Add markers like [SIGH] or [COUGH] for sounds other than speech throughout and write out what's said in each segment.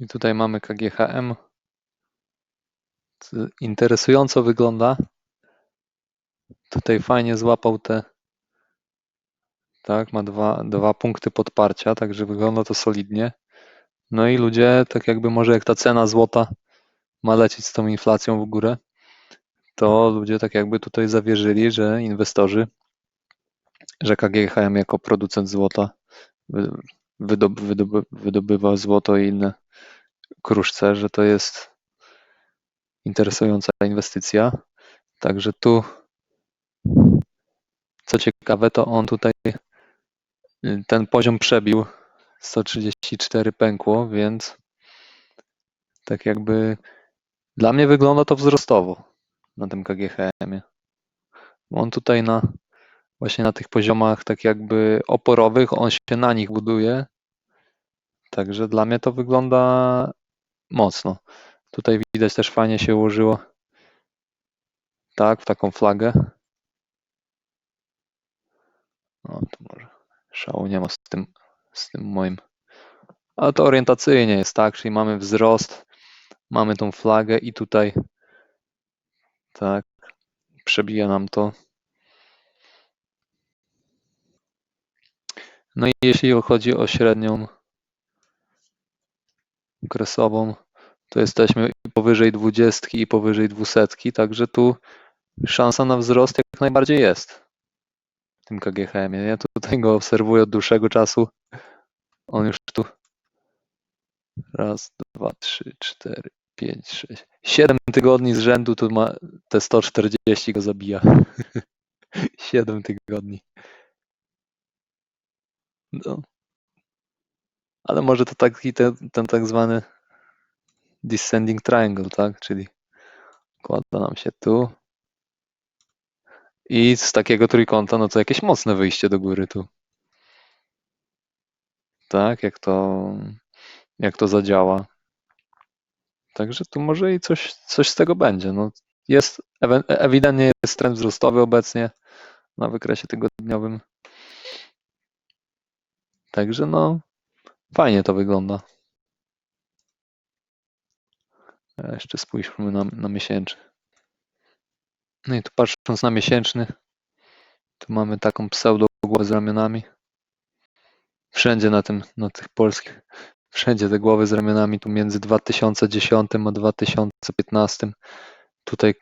I tutaj mamy KGHM. Interesująco wygląda. Tutaj fajnie złapał te. Tak, ma dwa, dwa punkty podparcia, także wygląda to solidnie. No i ludzie, tak jakby może jak ta cena złota ma lecieć z tą inflacją w górę, to ludzie tak jakby tutaj zawierzyli, że inwestorzy, że KGHM jako producent złota wy- wydob, wydob, wydobywa złoto i inne kruszce, że to jest interesująca inwestycja. Także tu, co ciekawe, to on tutaj y, ten poziom przebił. 134 pękło, więc tak jakby dla mnie wygląda to wzrostowo na tym KGHM-ie. On tutaj na właśnie na tych poziomach tak jakby oporowych, on się na nich buduje. Także dla mnie to wygląda mocno. Tutaj widać też fajnie się ułożyło tak, w taką flagę. O, to może szału nie ma z tym, z tym moim. Ale to orientacyjnie jest tak, czyli mamy wzrost, mamy tą flagę i tutaj tak, przebija nam to. No i jeśli chodzi o średnią okresową, to jesteśmy powyżej 20 i powyżej 200, także tu szansa na wzrost jak najbardziej jest w tym KGHM-ie. Ja tutaj go obserwuję od dłuższego czasu. On już tu raz, dwa, trzy, cztery, pięć, sześć, siedem tygodni z rzędu tu ma te 140 go zabija. [LAUGHS] Siedem tygodni. No. Ale może to taki ten, ten tak zwany descending triangle, tak? Czyli kłada nam się tu. I z takiego trójkąta, no to jakieś mocne wyjście do góry tu. Tak, jak to, jak to zadziała. Także tu może i coś, coś z tego będzie. No, jest, ewidentnie jest trend wzrostowy obecnie na wykresie tygodniowym. Także no, fajnie to wygląda. A Jeszcze spójrzmy na, na miesięczny. No i tu patrząc na miesięczny, tu mamy taką pseudo głowę z ramionami. Wszędzie na tym, na tych polskich, wszędzie te głowy z ramionami, tu między 2010 a 2015. Tutaj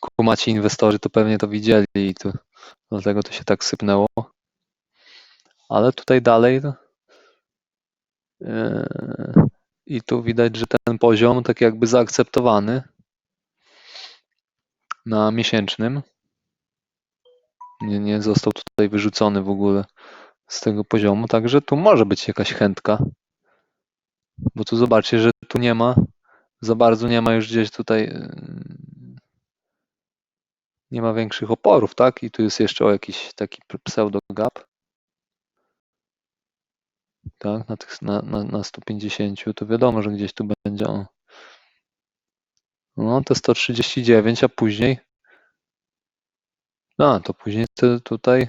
kumaci inwestorzy to pewnie to widzieli i dlatego to się tak sypnęło. Ale tutaj dalej to, yy, i tu widać, że ten poziom tak jakby zaakceptowany na miesięcznym. Nie, nie został tutaj wyrzucony w ogóle z tego poziomu, także tu może być jakaś chętka. Bo tu zobaczcie, że tu nie ma, za bardzo nie ma już gdzieś tutaj, yy, nie ma większych oporów, tak? I tu jest jeszcze o jakiś taki pseudo gap. Tak, na, tych, na, na, na 150, to wiadomo, że gdzieś tu będzie. O. No, te 139, a później. No, to później to tutaj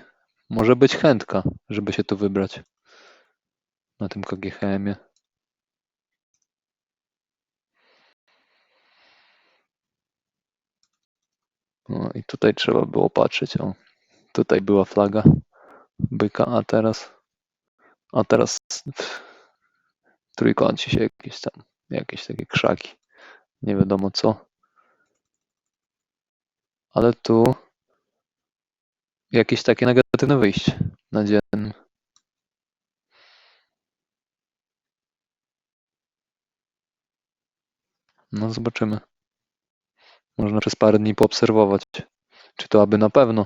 może być chętka, żeby się tu wybrać na tym KGHM-ie. No i tutaj trzeba było patrzeć. O, tutaj była flaga byka, a teraz, a teraz w trójkącie się jakieś tam, jakieś takie krzaki. Nie wiadomo co. Ale tu jakieś takie negatywne wyjście na dziennym. No zobaczymy. Można przez parę dni poobserwować, czy to aby na pewno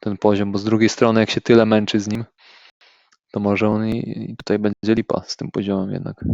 ten poziom, bo z drugiej strony jak się tyle męczy z nim, to może on i, tutaj będzie lipa z tym poziomem jednak.